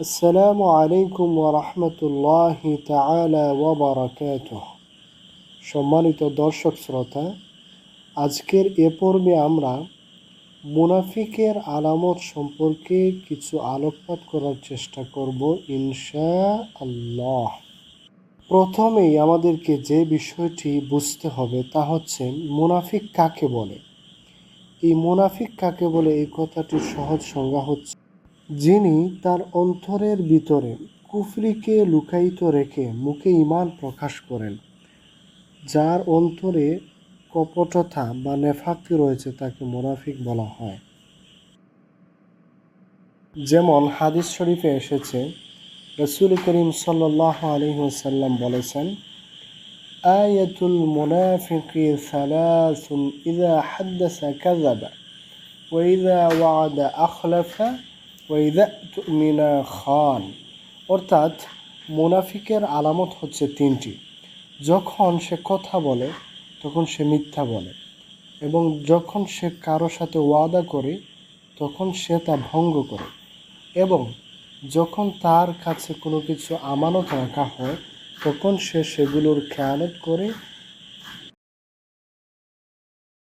আসসালামু আলাইকুম ওরহমতুল্লাহি তালা ওবরাকাত সম্মানিত দর্শক শ্রোতা, আজকের এ পর্বে আমরা মুনাফিকের আলামত সম্পর্কে কিছু আলোকপাত করার চেষ্টা করব ইনশা আল্লাহ প্রথমেই আমাদেরকে যে বিষয়টি বুঝতে হবে তা হচ্ছে মুনাফিক কাকে বলে? এই মুনাফিক কাকে বলে? এই কথাটির সহজ সংজ্ঞা হচ্ছে যিনি তার অন্তরের ভিতরে কুফরিকে লুকায়িত রেখে মুখে ইমান প্রকাশ করেন, যার অন্তরে কপটতা বা নেফাকি রয়েছে তাকে মুনাফিক বলা হয়। যেমন হাদিস শরীফে এসেছে, রসুল করিম সাল্লাহ আলহিহাসাল্লাম বলেছেন, আয়াতুল মুনাফিকি সালাসুন ইদা হাদ্দাসা কাযাবা ওয়াইদা ওয়াদা আখলাফা ওয়াইদা তুমিনা খান। অর্থাৎ মুনাফিকের আলামত হচ্ছে তিনটি। যখন সে কথা বলে, তখন সে মিথ্যা বলে। এবং যখন সে কারও সাথে ওয়াদা করে, তখন সে তা ভঙ্গ করে। এবং যখন তার কাছে কোনো কিছু আমানত রাখা হয়, তখন সে সেগুলোর খেয়ালত করে